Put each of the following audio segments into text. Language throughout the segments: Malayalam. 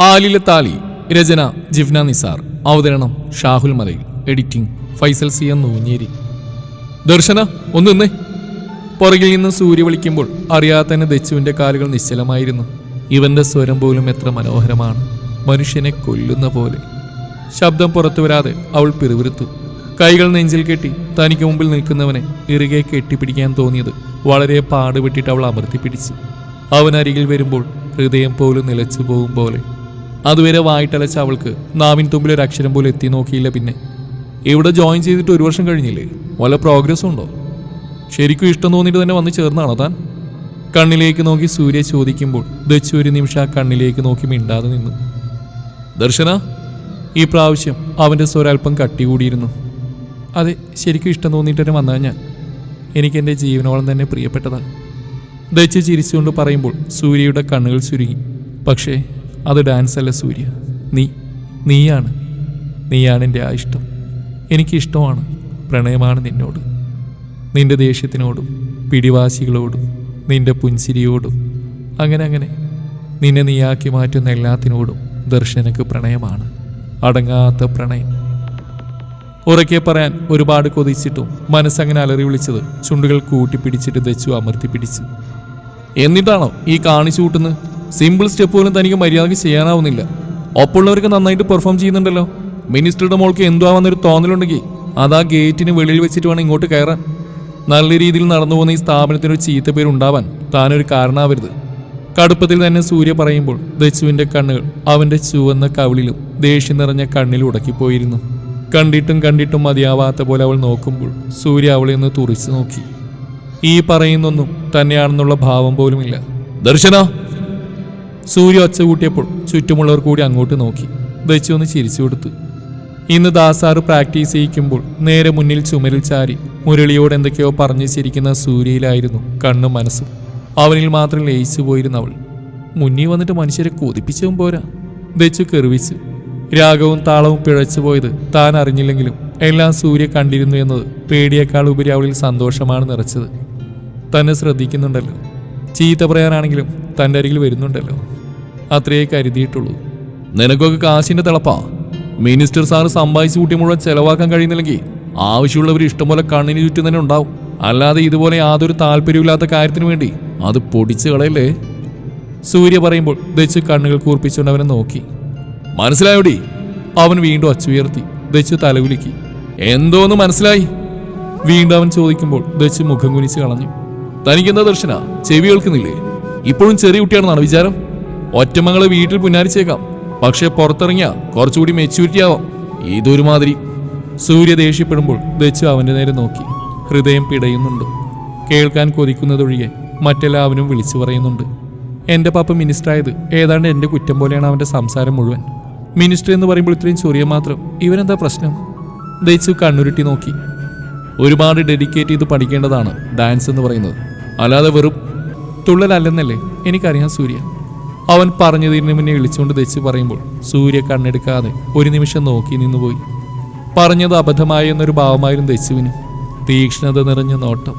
ആലിലെ താളി രചന ജിഫ്ന നിസാർ. അവതരണം Shahul Malayil. Editing Faisal C N Noonjeri Darshana ഒന്ന് നിന്നേ. പുറകിൽ നിന്ന് സൂര്യ വിളിക്കുമ്പോൾ അറിയാതെ തന്നെ ദച്ചുവിന്റെ കാലുകൾ നിശ്ചലമായിരുന്നു. ഇവന്റെ സ്വരം പോലും എത്ര മനോഹരമാണ്. മനുഷ്യനെ കൊല്ലുന്ന പോലെ. ശബ്ദം പുറത്തു വരാതെ അവൾ പിറുവിരുത്തു കൈകൾ നെഞ്ചിൽ കെട്ടി തനിക്ക് മുമ്പിൽ നിൽക്കുന്നവനെ ഇറുകെ കെട്ടിപ്പിടിക്കാൻ തോന്നിയത് വളരെ പാടുപെട്ടിട്ട് അവൾ അമർത്തിപ്പിടിച്ചു. അവൻ അരികിൽ വരുമ്പോൾ ഹൃദയം പോലും നിലച്ചു പോകും പോലെ. അതുവരെ വായിട്ടലച്ച അവൾക്ക് നാവിൻ തുമ്പിൽ ഒരു അക്ഷരം പോലും എത്തി നോക്കിയില്ല പിന്നെ. ഇവിടെ ജോയിൻ ചെയ്തിട്ട് ഒരു വർഷം കഴിഞ്ഞില്ലേ? വല്ല പ്രോഗ്രസ്സും ഉണ്ടോ? ശരിക്കും ഇഷ്ടം തോന്നിയിട്ട് തന്നെ വന്ന് ചേർന്നാണോ താൻ? കണ്ണിലേക്ക് നോക്കി സൂര്യ ചോദിക്കുമ്പോൾ ദച്ചു ഒരു നിമിഷം ആ കണ്ണിലേക്ക് നോക്കി മിണ്ടാതെ നിന്നു. ദർശന ഈ പ്രാവശ്യം അവന്റെ സ്വരൽപ്പം കട്ടികൂടിയിരുന്നു. അതെ ശരിക്കും ഇഷ്ടം തോന്നിയിട്ട് തന്നെ വന്നതാ ഞാൻ. എനിക്ക് എന്റെ ജീവനോളം തന്നെ പ്രിയപ്പെട്ടതാണ്. ദച്ച് ചിരിച്ചുകൊണ്ട് പറയുമ്പോൾ സൂര്യയുടെ കണ്ണുകൾ ചുരുങ്ങി. പക്ഷേ അത് ഡാൻസ് അല്ല സൂര്യ. നീ നീയാണ്. നീയാണ് എന്റെ ആ ഇഷ്ടം. എനിക്കിഷ്ടമാണ് പ്രണയമാണ് നിന്നോട്. നിന്റെ ദേഷ്യത്തിനോടും പിടിവാശികളോടും നിന്റെ പുൻസിരിയോടും അങ്ങനെ അങ്ങനെ നിന്നെ നീയാക്കി മാറ്റുന്ന എല്ലാത്തിനോടും ദർശനക്ക് പ്രണയമാണ്. അടങ്ങാത്ത പ്രണയം. ഉറക്കെ പറയാൻ ഒരുപാട് കൊതിച്ചിട്ടും മനസ്സങ്ങനെ അലറി വിളിച്ചത് ചുണ്ടുകൾ കൂട്ടിപ്പിടിച്ചിട്ട് ദച്ചു അമർത്തി പിടിച്ചു. എന്നിട്ടാണോ ഈ കാണിച്ചു കൂട്ടുന്നത്? സിമ്പിൾ സ്റ്റെപ്പ് പോലും തനിക്ക് മര്യാദയ്ക്ക് ചെയ്യാനാവുന്നില്ല. ഒപ്പമുള്ളവർക്ക് നന്നായിട്ട് പെർഫോം ചെയ്യുന്നുണ്ടല്ലോ. മിനിസ്റ്ററുടെ മോൾക്ക് എന്തുവാന്നൊരു തോന്നലുണ്ടെങ്കിൽ അതാ ഗേറ്റിന് വെളിയിൽ വെച്ചിട്ട് വേണം ഇങ്ങോട്ട് കയറാൻ. നല്ല രീതിയിൽ നടന്നു പോകുന്ന ഈ സ്ഥാപനത്തിനൊരു ചീത്ത പേര് ഉണ്ടാവാൻ താനൊരു കാരണമാവരുത്. കടുപ്പത്തിൽ തന്നെ സൂര്യ പറയുമ്പോൾ ദച്ചുവിന്റെ കണ്ണുകൾ അവന്റെ ചുവന്ന കവിളിലും ദേഷ്യം നിറഞ്ഞ കണ്ണിലും ഉടക്കിപ്പോയിരുന്നു. കണ്ടിട്ടും കണ്ടിട്ടും മതിയാവാത്ത പോലെ അവൾ നോക്കുമ്പോൾ സൂര്യ അവളെ ഒന്ന് തുറിച്ചു നോക്കി. ഈ പറയുന്നൊന്നും തന്നെയാണെന്നുള്ള ഭാവം പോലുമില്ല. ദർശന സൂര്യ ഒച്ച കൂട്ടിയപ്പോൾ ചുറ്റുമുള്ളവർ കൂടി അങ്ങോട്ട് നോക്കി. വെച്ചു ഒന്ന് ചിരിച്ചു കൊടുത്തു. ഇന്ന് ദാസാറ് പ്രാക്ടീസ് ചെയ്യിക്കുമ്പോൾ നേരെ മുന്നിൽ ചുമരിൽ ചാരി മുരളിയോട് എന്തൊക്കെയോ പറഞ്ഞു ചിരിക്കുന്ന സൂര്യയിലായിരുന്നു കണ്ണും മനസ്സും. അവനിൽ മാത്രം ലയിച്ചു പോയിരുന്ന അവൾ. മുന്നിൽ വന്നിട്ട് മനുഷ്യരെ കൊതിപ്പിച്ചതും പോരാ. വെച്ചു കെറിവിച്ചു. രാഗവും താളവും പിഴച്ചു പോയത് താൻ അറിഞ്ഞില്ലെങ്കിലും എല്ലാം സൂര്യ കണ്ടിരുന്നു എന്നത് പേടിയേക്കാൾ ഉപരി അവളിൽ സന്തോഷമാണ് നിറച്ചത്. തന്നെ ശ്രദ്ധിക്കുന്നുണ്ടല്ലോ. ചീത്ത പറയാനാണെങ്കിലും തന്റെ അരികിൽ വരുന്നുണ്ടല്ലോ. അത്രയേ കരുതിയിട്ടുള്ളൂ. നിനക്കൊക്കെ കാശിന്റെ തിളപ്പാ. മിനിസ്റ്റർ സാറ് സമ്പാദിച്ചു കൂട്ടി മുഴുവൻ ചെലവാക്കാൻ കഴിയുന്നില്ലെങ്കിൽ ആവശ്യമുള്ളവർ ഇഷ്ടംപോലെ കണ്ണിന് ചുറ്റും തന്നെ ഉണ്ടാവും. അല്ലാതെ ഇതുപോലെ യാതൊരു താല്പര്യമില്ലാത്ത കാര്യത്തിന് വേണ്ടി അത് പൊടിച്ചു കളയല്ലേ? സൂര്യ പറയുമ്പോൾ ദച്ചു കണ്ണുകൾ കൂർപ്പിച്ചുകൊണ്ട് അവനെ നോക്കി. മനസ്സിലായോടി? അവൻ വീണ്ടും അച്ചുയർത്തി ദച്ചു തലകുലുക്കി. എന്തോന്ന് മനസ്സിലായി? വീണ്ടും അവൻ ചോദിക്കുമ്പോൾ ദച്ചു മുഖം കുനിച്ച് കളഞ്ഞു. തനിക്കെന്താ ദർശന? ചെവി കേൾക്കുന്നില്ലേ? ഇപ്പോഴും ചെറിയ കുട്ടിയാണെന്നാണ് വിചാരം? ഒറ്റമങ്ങളെ വീട്ടിൽ പുന്നാരിച്ചേക്കാം. പക്ഷെ പുറത്തിറങ്ങിയ കുറച്ചുകൂടി മെച്യൂരിറ്റി ആവാം. ഇതൊരുമാതിരി. സൂര്യ ദേഷ്യപ്പെടുമ്പോൾ ദച്ചു അവന്റെ നേരെ നോക്കി. ഹൃദയം പിടയുന്നുണ്ട്. കേൾക്കാൻ കൊതിക്കുന്നതൊഴികെ മറ്റെല്ലാവരും വിളിച്ചു പറയുന്നുണ്ട്. എന്റെ പാപ്പ മിനിസ്റ്റർ ആയത് ഏതാണ്ട് എന്റെ കുറ്റം പോലെയാണ് അവന്റെ സംസാരം മുഴുവൻ. മിനിസ്റ്റർ എന്ന് പറയുമ്പോൾ ഇത്രയും ചൊറിയ മാത്രം. ഇവനെന്താ പ്രശ്നം? ദച്ചു കണ്ണുരുട്ടി നോക്കി. ഒരുപാട് ഡെഡിക്കേറ്റ് ചെയ്ത് പഠിക്കേണ്ടതാണ് ഡാൻസ് എന്ന് പറയുന്നത്. അല്ലാതെ വെറും തുള്ളലല്ലെന്നല്ലേ എനിക്കറിയാം സൂര്യ. അവൻ പറഞ്ഞതിന് മുന്നേ വിളിച്ചുകൊണ്ട് തെച്ച് പറയുമ്പോൾ സൂര്യ കണ്ണെടുക്കാതെ ഒരു നിമിഷം നോക്കി നിന്നുപോയി. പറഞ്ഞത് അബദ്ധമായി എന്നൊരു ഭാവമായിരുന്നു തെച്ചുവിന് തീക്ഷ്ണത നിറഞ്ഞ നോട്ടം.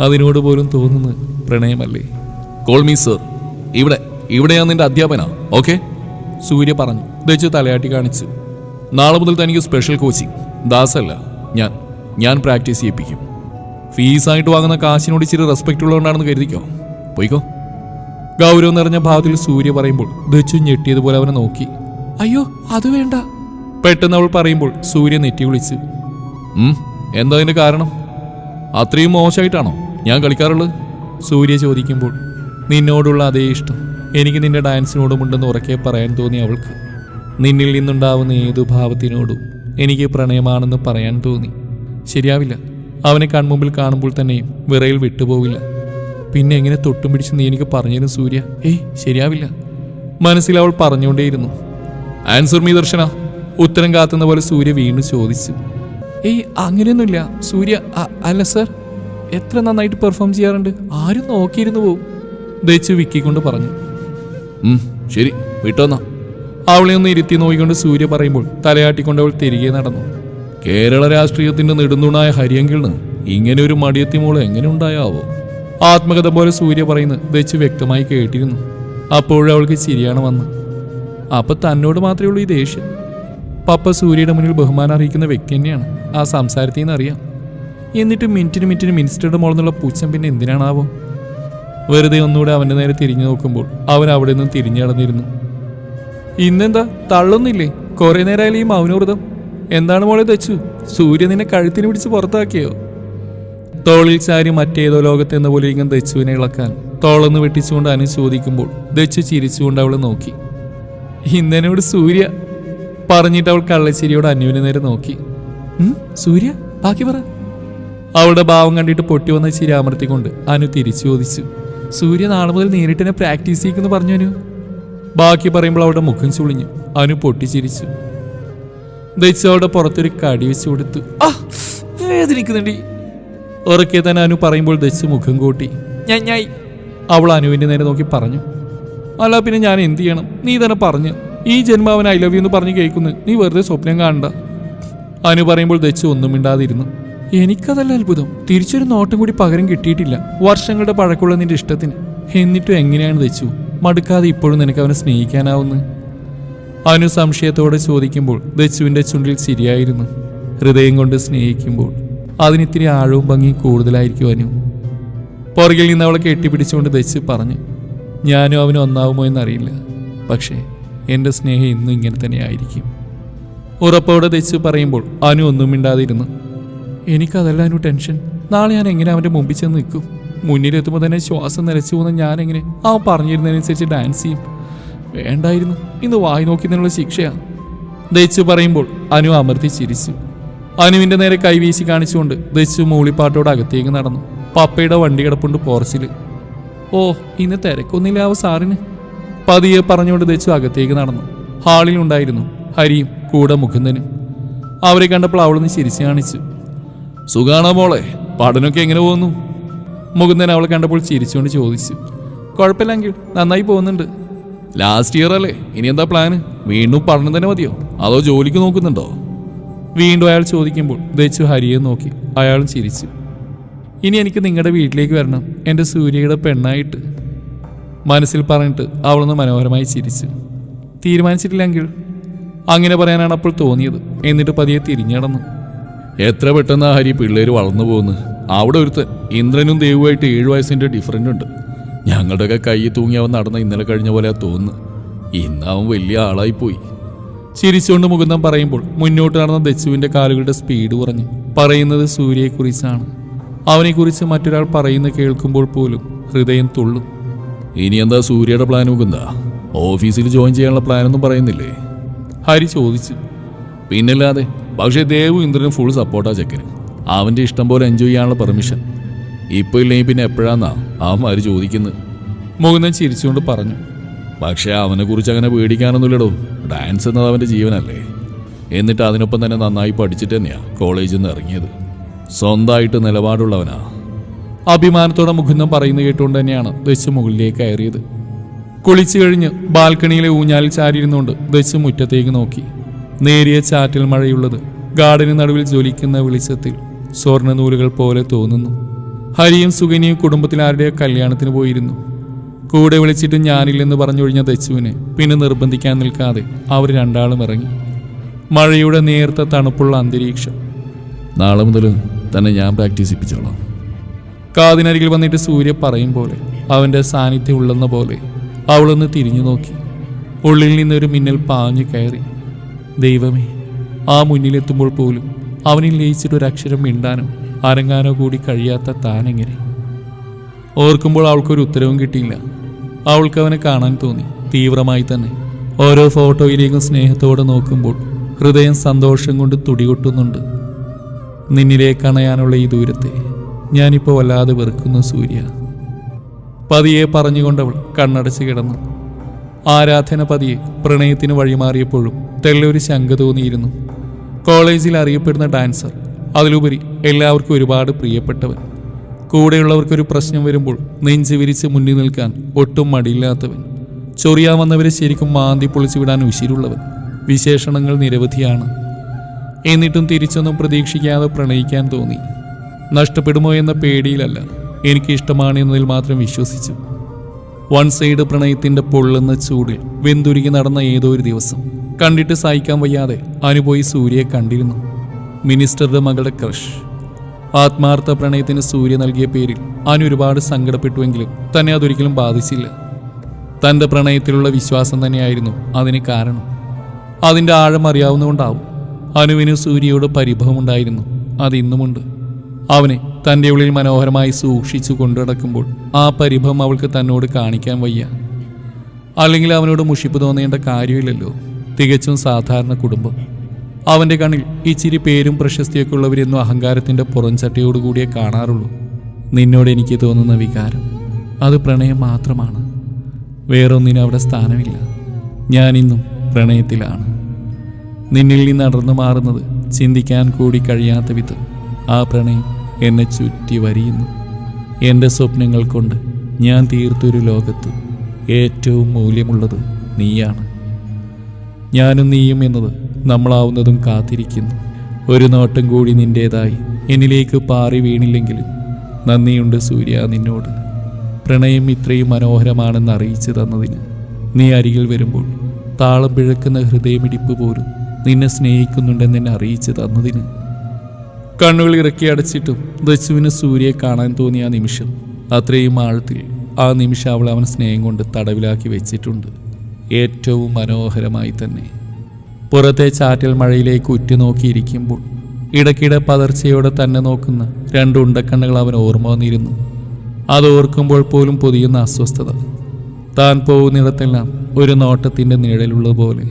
അതിനോട് പോലും തോന്നുന്നത് പ്രണയമല്ലേ? കോൾ മീ സർ ഇവിടെ ഇവിടെയാണ് നിന്റെ അധ്യാപന ഓക്കെ സൂര്യ പറഞ്ഞു. ദച്ചു തലയാട്ടി കാണിച്ചു. നാളെ മുതൽ തനിക്ക് സ്പെഷ്യൽ കോച്ചിങ് ദാസല്ല ഞാൻ ഞാൻ പ്രാക്ടീസ് ചെയ്യിപ്പിക്കും. ഫീസായിട്ട് വാങ്ങുന്ന കാശിനോട് ഇച്ചിരി റെസ്പെക്റ്റ് ഉള്ളതുകൊണ്ടാണെന്ന് കരുതിക്കോ? പോയിക്കോ. ഗൗരവം നിറഞ്ഞ ഭാവത്തിൽ സൂര്യ പറയുമ്പോൾ ദച്ചു ഞെട്ടിയതുപോലെ അവനെ നോക്കി. അയ്യോ അത് വേണ്ട. പെട്ടെന്ന് അവൾ പറയുമ്പോൾ സൂര്യ നെറ്റി വിളിച്ചു എന്താ അതിന്റെ കാരണം? അത്രയും മോശമായിട്ടാണോ ഞാൻ കളിക്കാറുള്ളത്? സൂര്യ ചോദിക്കുമ്പോൾ നിന്നോടുള്ള അതേ ഇഷ്ടം. എനിക്ക് നിന്റെ ഡാൻസിനോടുമുണ്ടെന്ന് ഉറക്കെ പറയാൻ തോന്നി അവൾക്ക്. നിന്നിൽ നിന്നുണ്ടാവുന്ന ഏതു ഭാവത്തിനോടും എനിക്ക് പ്രണയമാണെന്ന് പറയാൻ തോന്നി. ശരിയാവില്ല. അവനെ കൺമുമ്പിൽ കാണുമ്പോൾ തന്നെയും വിറയിൽ വിട്ടുപോവില്ല. പിന്നെ എങ്ങനെ തൊട്ടും പിടിച്ച് നീ എനിക്ക് പറഞ്ഞിരുന്നു സൂര്യ? ഏയ് ശരിയാവില്ല. മനസ്സിൽ അവൾ പറഞ്ഞുകൊണ്ടേയിരുന്നു. Answer me Darshana. ഉത്തരം കാത്തുന്ന പോലെ സൂര്യ വീണ്ടും ചോദിച്ചു. ഏയ് അങ്ങനെയൊന്നുമില്ല. സൂര്യ അല്ല സർ. എത്ര നന്നായിട്ട് പെർഫോം ചെയ്യാറുണ്ട്. ആരും നോക്കിയിരുന്നു പോവും ദച്ചു വിക്കിക്കൊണ്ട് പറഞ്ഞു. ശരി. വിട്ടോന്നാ. അവളെ ഒന്ന് ഇരുത്തി നോക്കിക്കൊണ്ട് സൂര്യ പറയുമ്പോൾ തലയാട്ടിക്കൊണ്ട് അവൾ തിരികെ നടന്നു. കേരള രാഷ്ട്രീയത്തിന്റെ നെടുന്തുണായ ഹരിയങ്കിൽ നിന്ന് ഇങ്ങനെ ഒരു മടിയത്തി മോൾ എങ്ങനെ ഉണ്ടായാവോ? ആത്മകഥ പോലെ സൂര്യ പറയുന്നത് വെച്ച് വ്യക്തമായി കേട്ടിരുന്നു. അപ്പോഴവൾക്ക് ശരിയാണ് വന്ന് അപ്പൊ തന്നോട് മാത്രമേ ഉള്ളൂ ഈ ദേഷ്യം. പപ്പ സൂര്യയുടെ മുന്നിൽ ബഹുമാനം അറിയിക്കുന്ന വ്യക്തി തന്നെയാണ്. ആ സംസാരത്തിൽ നിന്ന് അറിയാം. എന്നിട്ട് മിനിറ്റിന് മിനിറ്റിന് മിനിസ്റ്ററുടെ മോളിൽ നിന്നുള്ള പൂച്ചം പിന്നെ എന്തിനാണാവോ? വെറുതെ ഒന്നുകൂടെ അവന്റെ നേരെ തിരിഞ്ഞു നോക്കുമ്പോൾ അവൻ അവിടെ നിന്നും തിരിഞ്ഞു നടന്നിരുന്നു. ഇന്നെന്താ? തള്ളുന്നില്ലേ കുറെ നേരമായാലും ഈ മൗനവ്രതം? എന്താണ് മോളെ തെച്ചു? സൂര്യ നിന്നെ കഴുത്തിന് പിടിച്ച് പുറത്താക്കിയോ? തോളിൽ ചാരി മറ്റേതോ ലോകത്തെന്ന പോലെ ഇങ്ങനെ ദച്ചുവിനെ ഇളക്കാൻ. തോളെന്ന് വെട്ടിച്ചുകൊണ്ട് അനു ചോദിക്കുമ്പോൾ ദച്ചു ചിരിച്ചുകൊണ്ട് അവളെ നോക്കി. ഇന്നനോട് സൂര്യ? പറഞ്ഞിട്ട് അവൾ കള്ളച്ചിരിയോട് അനുവിനെ നേരെ നോക്കി. സൂര്യ ബാക്കി പറ. അവളുടെ ഭാവം കണ്ടിട്ട് പൊട്ടി വന്ന ചിരി അമർത്തിക്കൊണ്ട് അനു തിരിച്ചു ചോദിച്ചു. സൂര്യ നാളെ മുതൽ നേരിട്ട് എന്നെ പ്രാക്ടീസ് ചെയ്യിക്കുന്നു പറഞ്ഞു അനു? ബാക്കി പറയുമ്പോൾ അവളുടെ മുഖം ചുളിഞ്ഞു. അനു പൊട്ടിച്ചിരിച്ചു ദച്ചു അവളുടെ പുറത്തൊരു കടി വെച്ച് കൊടുത്തു. ആ വേദനിക്കുന്നുണ്ട്. ഉറക്കെ തന്നെ അനു പറയുമ്പോൾ ദച്ച് മുഖം കൂട്ടി. ഞാൻ ഞാൻ അവൾ അനുവിന്റെ നേരെ നോക്കി പറഞ്ഞു. അല്ല പിന്നെ ഞാൻ എന്ത് ചെയ്യണം? നീ തന്നെ പറഞ്ഞു. ഈ ജന്മം അവൻ ഐ ലവ് യു എന്ന് പറഞ്ഞ് കേൾക്കുന്നു. നീ വെറുതെ സ്വപ്നം കാണണ്ട. അനു പറയുമ്പോൾ ദച്ച് ഒന്നും മിണ്ടാതിരുന്നു. എനിക്കതല്ല അത്ഭുതം. തിരിച്ചൊരു നോട്ടം കൂടി പകരം കിട്ടിയിട്ടില്ല. വർഷങ്ങളുടെ പഴക്കമുള്ള നിന്റെ ഇഷ്ടത്തിന്. എന്നിട്ടും എങ്ങനെയാണ് ദച്ചു? മടുക്കാതെ ഇപ്പോഴും നിനക്ക് അവനെ സ്നേഹിക്കാനാവുന്നു അനു സംശയത്തോടെ ചോദിക്കുമ്പോൾ ദച്ചുവിന്റെ ചുണ്ടിൽ ശരിയായിരുന്നു ഹൃദയം കൊണ്ട് സ്നേഹിക്കുമ്പോൾ അതിനിത്തിരി ആഴവും ഭംഗിയും കൂടുതലായിരിക്കും അനു. പുറകിൽ നിന്ന് അവളെ കെട്ടിപ്പിടിച്ചുകൊണ്ട് ദശിച്ച് പറഞ്ഞു ഞാനും അവനും ഒന്നാവുമോ എന്നറിയില്ല. പക്ഷേ എന്റെ സ്നേഹം ഇന്നും ഇങ്ങനെ തന്നെ ആയിരിക്കും ഉറപ്പോടെ ദച്ച് പറയുമ്പോൾ അനു ഒന്നും മിണ്ടാതിരുന്നു. എനിക്കതല്ല അനു ടെൻഷൻ. നാളെ ഞാൻ എങ്ങനെ അവന്റെ മുമ്പിൽ ചെന്ന് നിൽക്കും? മുന്നിലെത്തുമ്പോൾ തന്നെ ശ്വാസം നിലച്ചു പോകുന്ന ഞാൻ എങ്ങനെ അവൻ പറഞ്ഞിരുന്നതിനനുസരിച്ച് ഡാൻസ് ചെയ്യും. വേണ്ടായിരുന്നു. ഇന്ന് വായി നോക്കുന്നതിനുള്ള ശിക്ഷയാണ് ദയിച്ചു പറയുമ്പോൾ അനു അമർത്തി ചിരിച്ചു. അനുവിന്റെ നേരെ കൈവീശി കാണിച്ചുകൊണ്ട് ദശു മൂളിപ്പാട്ടോട് അകത്തേക്ക് നടന്നു. പപ്പയുടെ വണ്ടി കിടപ്പുണ്ട് പോർച്ചിൽ ഓ ഇന്ന് തിരക്കൊന്നില്ലാവോ സാറിന്. പതിയെ പറഞ്ഞുകൊണ്ട് ദശു അകത്തേക്ക് നടന്നു. ഹാളിലുണ്ടായിരുന്നു ഹരിയും കൂടെ മുകുന്ദനും. അവരെ കണ്ടപ്പോൾ അവളൊന്ന് ചിരിച്ചു കാണിച്ചു. സുഖാണോ മോളെ? പഠനമൊക്കെ എങ്ങനെ പോകുന്നു? മുകുന്ദൻ അവളെ കണ്ടപ്പോൾ ചിരിച്ചുകൊണ്ട് ചോദിച്ചു. കുഴപ്പമില്ലെങ്കിൽ നന്നായി പോകുന്നുണ്ട്. ലാസ്റ്റ് ഇയർ അല്ലേ? ഇനി എന്താ പ്ലാന് വീണ്ടും പഠനം തന്നെ മതിയോ? അതോ ജോലിക്ക് നോക്കുന്നുണ്ടോ? വീണ്ടും അയാൾ ചോദിക്കുമ്പോൾ ദച്ചു ഹരിയെ നോക്കി. അയാളും ചിരിച്ചു. ഇനി എനിക്ക് നിങ്ങളുടെ വീട്ടിലേക്ക് വരണം. എന്റെ സൂര്യയുടെ പെണ്ണായിട്ട്. മനസ്സിൽ പറഞ്ഞിട്ട് അവളൊന്ന് മനോഹരമായി ചിരിച്ചു. തീരുമാനിച്ചിട്ടില്ലെങ്കിൽ? അങ്ങനെ പറയാനാണ് അപ്പോൾ തോന്നിയത്. എന്നിട്ട് പതിയെ തിരിഞ്ഞടന്നു എത്ര പെട്ടെന്ന് ഹരി പിള്ളേർ വളർന്നു പോകുന്നു അവിടെ ഒരുത്തൻ ഇന്ദ്രനും ദേവുമായിട്ട് ഏഴു വയസ്സിന്റെ ഡിഫറന്റ് ഉണ്ട്. ഞങ്ങളുടെയൊക്കെ കൈ തൂങ്ങി അവൻ നടന്ന ഇന്നലെ കഴിഞ്ഞ പോലെ തോന്നുന്നു. ഇന്ന് അവൻ വലിയ ആളായിപ്പോയി. പോയി ചിരിച്ചുകൊണ്ട് മുകുന്ദം പറയുമ്പോൾ മുന്നോട്ട് നടന്ന ദച്ചുവിന്റെ കാലുകളുടെ സ്പീഡ് കുറഞ്ഞു. പറയുന്നത് സൂര്യയെക്കുറിച്ചാണ്. അവനെക്കുറിച്ച് മറ്റൊരാൾ പറയുന്ന കേൾക്കുമ്പോൾ പോലും ഹൃദയം തുള്ളും. ഇനി എന്താ സൂര്യയുടെ പ്ലാൻ മുകുന്ദ? ഓഫീസിൽ ജോയിൻ ചെയ്യാനുള്ള പ്ലാനൊന്നും പറയുന്നില്ലേ? ഹരി ചോദിച്ചു. പിന്നല്ലാതെ പക്ഷേ ദേവു ഇന്ദ്രനും ഫുൾ സപ്പോർട്ടാ ചെക്കന്. അവന്റെ ഇഷ്ടം പോലെ എൻജോയ് ചെയ്യാനുള്ള പെർമിഷൻ ഇപ്പൊ ഇല്ലെങ്കിൽ പിന്നെ എപ്പോഴാന്നാ അവന്മാര് ചോദിക്കുന്നത് മുകുന്ദൻ ചിരിച്ചുകൊണ്ട് പറഞ്ഞു. പക്ഷേ അവനെ കുറിച്ച് അങ്ങനെ പേടിക്കാനൊന്നുമില്ലടോ. ഡാൻസ് എന്നത് അവന്റെ ജീവനല്ലേ. എന്നിട്ട് അതിനൊപ്പം തന്നെ നന്നായി പഠിച്ചിട്ട് തന്നെയാ കോളേജിൽ നിന്ന് ഇറങ്ങിയത്. സ്വന്തമായിട്ട് നിലപാടുള്ളവനാ. അഭിമാനത്തോടെ മുകുന്ദം പറയുന്ന കേട്ടുകൊണ്ട് തന്നെയാണ് ദശ മുകളിലേക്ക് കയറിയത്. കുളിച്ചു കഴിഞ്ഞ് ബാൽക്കണിയിലെ ഊഞ്ഞാലിൽ ചാരിയിരുന്നുകൊണ്ട് ദശ മുറ്റത്തേക്ക് നോക്കി. നേരിയ ചാറ്റൽ മഴയുള്ളത് ഗാർഡന് നടുവിൽ ജ്വലിക്കുന്ന വെളിച്ചത്തിൽ സ്വർണ നൂലുകൾ പോലെ തോന്നുന്നു. ഹരിയും സുഗനിയും കുടുംബത്തിലാരുടെ കല്യാണത്തിന് പോയിരുന്നു. കൂടെ വിളിച്ചിട്ട് ഞാനില്ലെന്ന് പറഞ്ഞൊഴിഞ്ഞ ദച്ചുവിനെ പിന്നെ നിർബന്ധിക്കാൻ നിൽക്കാതെ അവർ രണ്ടാളും ഇറങ്ങി. മഴയുടെ നേർത്ത തണുപ്പുള്ള അന്തരീക്ഷം. നാളെ മുതൽ തന്നെ ഞാൻ പ്രാക്ടീസ് ചെയ്യിപ്പിച്ചോളാം കാതിനരികിൽ വന്നിട്ട് സൂര്യ പറയും പോലെ അവന്റെ സാന്നിധ്യം ഉള്ളെന്ന പോലെ അവളൊന്ന് തിരിഞ്ഞു നോക്കി. ഉള്ളിൽ നിന്നൊരു മിന്നൽ പാഞ്ഞു കയറി. ദൈവമേ ആ മുന്നിലെത്തുമ്പോൾ പോലും അവനിൽ ലയിച്ചിട്ടൊരക്ഷരം അക്ഷരം മിണ്ടാനോ അരങ്ങാനോ കൂടി കഴിയാത്ത താനെങ്ങനെ? ഓർക്കുമ്പോൾ അവൾക്കൊരു ഉത്തരവും കിട്ടിയില്ല. അവൾക്ക് അവനെ കാണാൻ തോന്നി തീവ്രമായി തന്നെ. ഓരോ ഫോട്ടോയിലേക്കും സ്നേഹത്തോടെ നോക്കുമ്പോൾ ഹൃദയം സന്തോഷം കൊണ്ട് തുടികൊട്ടുന്നുണ്ട്. നിന്നിലേക്ക് അണയാനുള്ള ഈ ദൂരത്തെ ഞാനിപ്പോൾ വല്ലാതെ വെറുക്കുന്നു സൂര്യ. പതിയെ പറഞ്ഞുകൊണ്ടവൾ കണ്ണടച്ച് കിടന്നു. ആരാധന പതിയെ പ്രണയത്തിന് വഴിമാറിയപ്പോഴും തെല്ലൊരു ശങ്ക തോന്നിയിരുന്നു. കോളേജിൽ അറിയപ്പെടുന്ന ഡാൻസർ അതിലുപരി എല്ലാവർക്കും ഒരുപാട് പ്രിയപ്പെട്ടവൻ. കൂടെയുള്ളവർക്കൊരു പ്രശ്നം വരുമ്പോൾ നെഞ്ച് വിരിച്ച് മുന്നിൽ നിൽക്കാൻ ഒട്ടും മടിയില്ലാത്തവൻ. ചൊറിയാൻ വന്നവരെ ശരിക്കും മാന്തി പൊളിച്ചു വിടാൻ ഉശിരുള്ളവൻ വിശേഷണങ്ങൾ നിരവധിയാണ്. എന്നിട്ടും തിരിച്ചൊന്നും പ്രതീക്ഷിക്കാതെ പ്രണയിക്കാൻ തോന്നി. നഷ്ടപ്പെടുമോ എന്ന പേടിയിലല്ല. എനിക്ക് ഇഷ്ടമാണ് എന്നതിൽ മാത്രം വിശ്വസിച്ചു. വൺ സൈഡ് പ്രണയത്തിന്റെ പൊള്ളുന്ന ചൂടിൽ വെന്തുരുകി നടന്ന ഏതോ ഒരു ദിവസം കണ്ടിട്ട് സഹിക്കാൻ വയ്യാതെ അനുപോയി സൂര്യയെ കണ്ടിരുന്നു. മിനിസ്റ്ററുടെ മകളുടെ ക്രഷ്. ആത്മാർത്ഥ പ്രണയത്തിന് സൂര്യ നൽകിയ പേരിൽ അനു ഒരുപാട് സങ്കടപ്പെട്ടുവെങ്കിലും തന്നെ അതൊരിക്കലും ബാധിച്ചില്ല. തന്റെ പ്രണയത്തിലുള്ള വിശ്വാസം തന്നെയായിരുന്നു അതിന് കാരണം. അതിന്റെ ആഴം അറിയാവുന്നതുകൊണ്ടാവും അനുവിന് സൂര്യയോട് പരിഭവമുണ്ടായിരുന്നു. അതിന്നുമുണ്ട് അവനെ തന്റെ ഉള്ളിൽ മനോഹരമായി സൂക്ഷിച്ചു കൊണ്ടുനടക്കുമ്പോൾ ആ പരിഭവം അവൾക്ക് തന്നോട് കാണിക്കാൻ വയ്യ. അല്ലെങ്കിൽ അവനോട് മുഷിപ്പ് തോന്നേണ്ട കാര്യമില്ലല്ലോ. തികച്ചും സാധാരണ കുടുംബം. അവന്റെ കണ്ണിൽ ഇച്ചിരി പേരും പ്രശസ്തിയൊക്കെ ഉള്ളവരെന്നും അഹങ്കാരത്തിന്റെ പുറംചട്ടയോടുകൂടിയേ കാണാറുള്ളൂ. നിന്നോട് എനിക്ക് തോന്നുന്ന വികാരം അത് പ്രണയം മാത്രമാണ്. വേറൊന്നിനും അവിടെ സ്ഥാനമില്ല. ഞാനിന്നും പ്രണയത്തിലാണ്. നിന്നിൽ നിന്ന് അടർന്നു മാറുന്നത് ചിന്തിക്കാൻ കൂടി കഴിയാത്ത വിധം ആ പ്രണയം എന്നെ ചുറ്റി വരിയുന്നു. എന്റെ സ്വപ്നങ്ങൾ കൊണ്ട് ഞാൻ തീർത്തൊരു ലോകത്ത് ഏറ്റവും മൂല്യമുള്ളത് നീയാണ്. ഞാനും നീയും എന്നത് നമ്മളാവുന്നതും കാത്തിരിക്കുന്നു. ഒരു നോട്ടം കൂടി നിന്റേതായി എന്നിലേക്ക് പാറി വീണില്ലെങ്കിലും നന്ദിയുണ്ട് സൂര്യ നിന്നോട്. പ്രണയം ഇത്രയും മനോഹരമാണെന്ന് അറിയിച്ചു തന്നതിന് നീ അരികിൽ വരുമ്പോൾ താളം പിഴക്കുന്ന ഹൃദയമിടിപ്പ് പോലും നിന്നെ സ്നേഹിക്കുന്നുണ്ടെന്ന് എന്നെ അറിയിച്ചു തന്നതിന് കണ്ണുകൾ ഇറക്കി അടച്ചിട്ടും ദശുവിന് സൂര്യയെ കാണാൻ തോന്നിയ ആ നിമിഷം അത്രയും ആഴത്തിൽ ആ നിമിഷം അവൾ അവൻ സ്നേഹം കൊണ്ട് തടവിലാക്കി വെച്ചിട്ടുണ്ട്. ഏറ്റവും മനോഹരമായി തന്നെ. പുറത്തെ ചാറ്റൽ മഴയിലേക്ക് ഉറ്റുനോക്കിയിരിക്കുമ്പോൾ ഇടയ്ക്കിടെ പതർച്ചയോടെ തന്നെ നോക്കുന്ന രണ്ട് ഉണ്ടക്കണ്ണുകൾ അവൻ ഓർമ്മ വന്നിരുന്നു. അത് ഓർക്കുമ്പോൾ പോലും പൊതിയുന്ന അസ്വസ്ഥത. താൻ പോകുന്നിടത്തെല്ലാം ഒരു നോട്ടത്തിന്റെ നിഴലുള്ളതുപോലെ.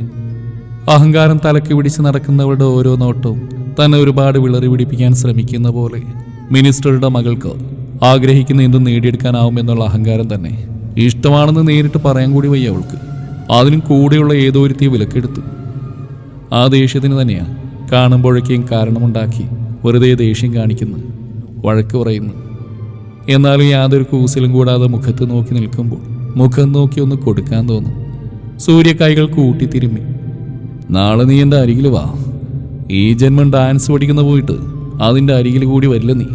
അഹങ്കാരം തലക്ക് പിടിച്ച് നടക്കുന്നവരുടെ ഓരോ നോട്ടവും തന്നെ ഒരുപാട് വിളറി പിടിപ്പിക്കാൻ ശ്രമിക്കുന്ന പോലെ മിനിസ്റ്ററുടെ മകൾക്ക് ആഗ്രഹിക്കുന്ന എന്തും നേടിയെടുക്കാനാവുമെന്നുള്ള അഹങ്കാരം തന്നെ. ഇഷ്ടമാണെന്ന് നേരിട്ട് പറയാൻ കൂടി വയ്യ അവൾക്ക്. അതിനും കൂടെയുള്ള ഏതോ ഒരുത്തിയെ വിലക്കെടുത്തു. ആ ദേഷ്യത്തിന് തന്നെയാ കാണുമ്പോഴൊക്കെയും കാരണമുണ്ടാക്കി വെറുതെ ദേഷ്യം കാണിക്കുന്നു വഴക്ക് പറയുന്നു. എന്നാലും യാതൊരു കൂസലും കൂടാതെ മുഖത്ത് നോക്കി നിൽക്കുമ്പോൾ മുഖം നോക്കി ഒന്ന് കൊടുക്കാൻ തോന്നും. സൂര്യക്കൈകൾ കൂട്ടിത്തിരുമ്മി. നാളെ നീ എന്റെ അരികിൽ വാ. ഈ ജന്മം ഡാൻസ് പഠിക്കുന്ന പോയിട്ട് അതിന്റെ അരികിൽ കൂടി വരില്ല നീ.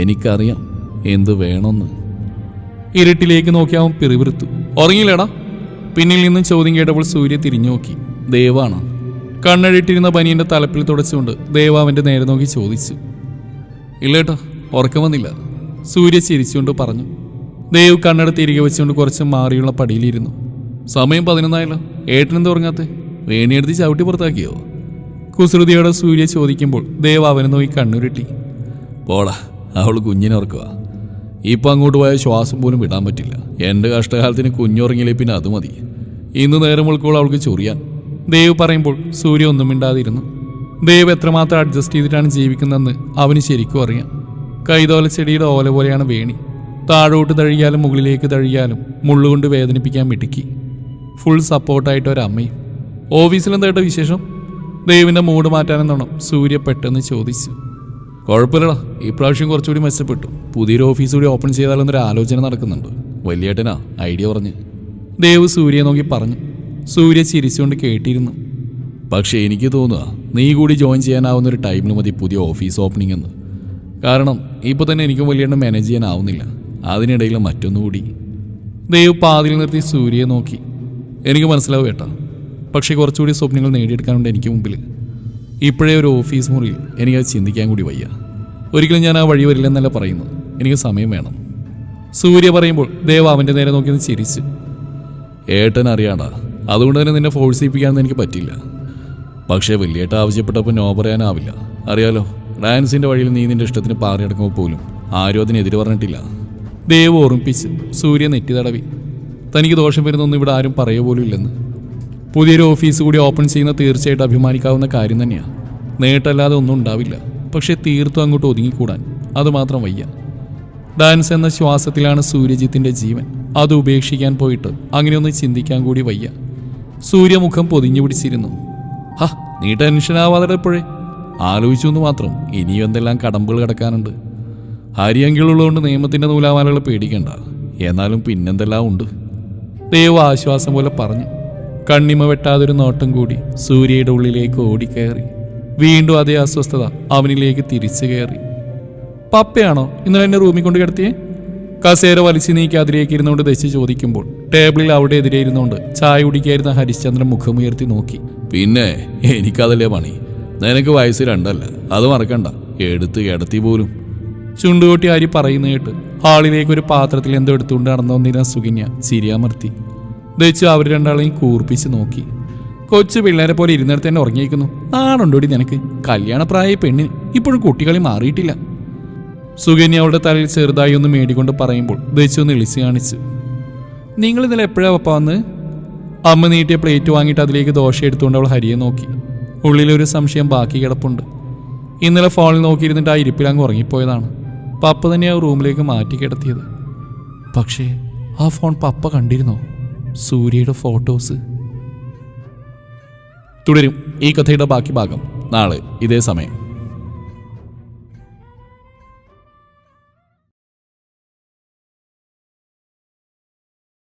എനിക്കറിയാം എന്ത് വേണമെന്ന്. ഇരുട്ടിലേക്ക് നോക്കി അവൻ പിറിവിറുത്തു ഉറങ്ങിയില്ലടാ? പിന്നിൽ നിന്നും ചോദ്യം കേട്ടപ്പോൾ സൂര്യ തിരിഞ്ഞു നോക്കി ദേവാണ് കണ്ണഴിട്ടിരുന്ന ബനിയന്റെ തലപ്പിൽ തുടച്ചുകൊണ്ട് ദേവ അവന്റെ നേരെ നോക്കി ചോദിച്ചു. ഇല്ലേട്ടോ ഉറക്കം വന്നില്ല. സൂര്യ ചിരിച്ചുകൊണ്ട് പറഞ്ഞു. ദേവ് കണ്ണട തിരികെ വെച്ചുകൊണ്ട് കുറച്ച് മാറിയുള്ള പടിയിലിരുന്നു. സമയം പതിനൊന്നായല്ലോ. ഏട്ടനെന്ത് ഉറങ്ങാത്തെ? വേണിയെടുത്ത് ചവിട്ടി പുറത്താക്കിയോ? കുസൃതിയോടെ സൂര്യ ചോദിക്കുമ്പോൾ ദേവ് അവനെ നോക്കി കണ്ണുരുട്ടി. പോടാ അവൾ കുഞ്ഞിനെ ഉറക്കുക ഇപ്പം അങ്ങോട്ട് പോയ ശ്വാസം പോലും വിടാൻ പറ്റില്ല. എന്റെ കഷ്ടകാലത്തിന് കുഞ്ഞുറങ്ങിയില്ലേ പിന്നെ അത് മതി. ഇന്ന് നേരം വിളിക്കോൾ അവൾക്ക് ചൊറിയാൻ. ദേവ് പറയുമ്പോൾ സൂര്യ ഒന്നും മിണ്ടാതിരുന്നു. ദേവ് എത്രമാത്രം അഡ്ജസ്റ്റ് ചെയ്തിട്ടാണ് ജീവിക്കുന്നതെന്ന് അവന് ശരിക്കും അറിയാം. കൈതോല ചെടിയുടെ ഓല പോലെയാണ് വേണി. താഴോട്ട് തഴിയാലും മുകളിലേക്ക് തഴിയാലും മുള്ളുകൊണ്ട് വേദനിപ്പിക്കാൻ മിടുക്കി. ഫുൾ സപ്പോർട്ടായിട്ട് ഒരമ്മയും. ഓഫീസിൽ എന്തായിട്ട് വിശേഷം? ദേവിന്റെ മൂഡ് മാറ്റാനെന്നോണം സൂര്യ പെട്ടെന്ന് ചോദിച്ചു. കുഴപ്പമില്ലടാ ഇപ്രാവശ്യം കുറച്ചുകൂടി മെച്ചപ്പെട്ടു. പുതിയൊരു ഓഫീസ് കൂടി ഓപ്പൺ ചെയ്താലൊന്നൊരു ആലോചന നടക്കുന്നുണ്ട്. വലിയേട്ടനാ ഐഡിയ പറഞ്ഞ്. ദേവ് സൂര്യയെ നോക്കി പറഞ്ഞു. സൂര്യ ചിരിച്ചുകൊണ്ട് കേട്ടിരുന്നു. പക്ഷേ എനിക്ക് തോന്നുക നീ കൂടി ജോയിൻ ചെയ്യാനാവുന്ന ഒരു ടൈമിന് മതി പുതിയ ഓഫീസ് ഓപ്പണിംഗ് എന്ന്. കാരണം ഇപ്പോൾ തന്നെ എനിക്കും വലിയ മാനേജ് ചെയ്യാനാവുന്നില്ല. അതിനിടയിൽ മറ്റൊന്നുകൂടി ദേവ് പാതിൽ നിർത്തി സൂര്യയെ നോക്കി. എനിക്ക് മനസ്സിലാവും ഏട്ടാ. പക്ഷേ കുറച്ചുകൂടി സ്വപ്നങ്ങൾ നേടിയെടുക്കാനുണ്ട് എനിക്ക് മുമ്പിൽ ഇപ്പോഴേ ഒരു ഓഫീസ് മുറിയിൽ അത് ചിന്തിക്കാൻ കൂടി വയ്യ. ഒരിക്കലും ഞാൻ ആ വഴി വരില്ലെന്നല്ല പറയുന്നത്. എനിക്ക് സമയം വേണം. സൂര്യ പറയുമ്പോൾ ദേവ് അവന്റെ നേരെ നോക്കി ഒന്ന് ചിരിച്ചു. ഏട്ടൻ അറിയാണ്ടാ അതുകൊണ്ട് തന്നെ നിന്നെ ഫോഴ്സ് ചെയ്യിപ്പിക്കാനൊന്നും എനിക്ക് പറ്റില്ല പക്ഷേ വലിയേട്ട ആവശ്യപ്പെട്ടപ്പോൾ നോ പറയാനാവില്ല. അറിയാലോ ഡാൻസിന്റെ വഴിയിൽ നീ നിന്റെ ഇഷ്ടത്തിന് പാറിയടക്കുമ്പോൾ പോലും ആരും അതിനെതിരെ പറഞ്ഞിട്ടില്ല. ദേവ് ഓർമ്മിപ്പിച്ച് സൂര്യ നെറ്റി തടവി. തനിക്ക് ദോഷം വരുന്നൊന്നും ഇവിടെ ആരും പറയുക പോലും ഇല്ലെന്ന്. പുതിയൊരു ഓഫീസ് കൂടി ഓപ്പൺ ചെയ്യുന്ന തീർച്ചയായിട്ടും അഭിമാനിക്കാവുന്ന കാര്യം തന്നെയാണ് നേട്ടല്ലാതെ ഒന്നും ഉണ്ടാവില്ല. പക്ഷേ തീർത്തും അങ്ങോട്ട് ഒതുങ്ങിക്കൂടാൻ അതുമാത്രം വയ്യ. ഡാൻസ് എന്ന ശ്വാസത്തിലാണ് സൂര്യജിത്തിന്റെ ജീവൻ. അത് ഉപേക്ഷിക്കാൻ പോയിട്ട് അങ്ങനെയൊന്ന് ചിന്തിക്കാൻ കൂടി വയ്യ. സൂര്യമുഖം പൊതിഞ്ഞു പിടിച്ചിരുന്നു. ഹാ നീ ടെൻഷനാവാതെപ്പോഴേ ആലോചിച്ചു എന്ന് മാത്രം. ഇനിയും എന്തെല്ലാം കടമ്പുകൾ കിടക്കാനുണ്ട്. ഹരിയങ്കിളുള്ളതുകൊണ്ട് നിയമത്തിന്റെ നൂലാമാലകൾ പേടിക്കണ്ട. എന്നാലും പിന്നെന്തെല്ലാം ഉണ്ട്. ദൈവ ആശ്വാസം പോലെ പറഞ്ഞു. കണ്ണിമ വെട്ടാതൊരു നോട്ടം കൂടി സൂര്യയുടെ ഉള്ളിലേക്ക് ഓടിക്കയറി. വീണ്ടും അതേ അസ്വസ്ഥത അവനിലേക്ക് തിരിച്ചു കയറി. പപ്പയാണോ ഇന്നലെ എന്നെ റൂമിൽ കൊണ്ട് കിടത്തിയേ? കസേര വലിച്ചു നീക്കി അതിലേക്ക് ഇരുന്നുകൊണ്ട് ദശിച്ച് ചോദിക്കുമ്പോൾ ടേബിളിൽ അവിടെ എതിരെ ഇരുന്നുകൊണ്ട് ചായ കുടിക്കായിരുന്ന ഹരിശ്ചന്ദ്രൻ മുഖമുയർത്തി നോക്കി. പിന്നെ എനിക്കതല്ലേ പണി? നിനക്ക് വയസ്സ് രണ്ടല്ല. അത് മറക്കണ്ട. എടുത്ത് കിടത്തി പോലും. ചുണ്ടുകൊട്ടി അരി പറയുന്ന കേട്ട് ഹാളിലേക്ക് ഒരു പാത്രത്തിൽ എന്തോ എടുത്തുകൊണ്ട് നടന്നു വന്നിരുന്ന സുകന്യ ചിരിയാമർത്തി ദയിച്ചു അവർ രണ്ടാളെയും കൂർപ്പിച്ച് നോക്കി. കൊച്ചു പിള്ളേരെ പോലെ ഇരുന്നിടത്ത് തന്നെ ഉറങ്ങിയിരിക്കുന്നു. നാടുണ്ടോടി നിനക്ക്? കല്യാണപ്രായ പെണ്ണിന് ഇപ്പോഴും കുട്ടികളി മാറിയിട്ടില്ല. സുകന്യ അവളുടെ തലയിൽ ചെറുതായി ഒന്ന് മേടിക്കൊണ്ട് പറയുമ്പോൾ ദയിച്ചു ഒന്ന് ഇളിച്ച് കാണിച്ചു. നിങ്ങൾ ഇന്നലെ എപ്പോഴാണ് പപ്പ വന്ന്? അമ്മ നീട്ടിയ പ്ലേറ്റ് വാങ്ങിയിട്ട് അതിലേക്ക് ദോശ എടുത്തുകൊണ്ട് അവൾ ഹരിയെ നോക്കി. ഉള്ളിലൊരു സംശയം ബാക്കി കിടപ്പുണ്ട്. ഇന്നലെ ഫോണിൽ നോക്കിയിരുന്നിട്ട് ആ ഇരിപ്പിൽ അങ്ങ് ഉറങ്ങിപ്പോയതാണ്. പപ്പ തന്നെ ആ റൂമിലേക്ക് മാറ്റി കിടത്തിയത്. പക്ഷേ ആ ഫോൺ പപ്പ കണ്ടിരുന്നോ? സൂര്യയുടെ ഫോട്ടോസ്. തുടരും ഈ കഥയുടെ ബാക്കി ഭാഗം നാളെ ഇതേ സമയം.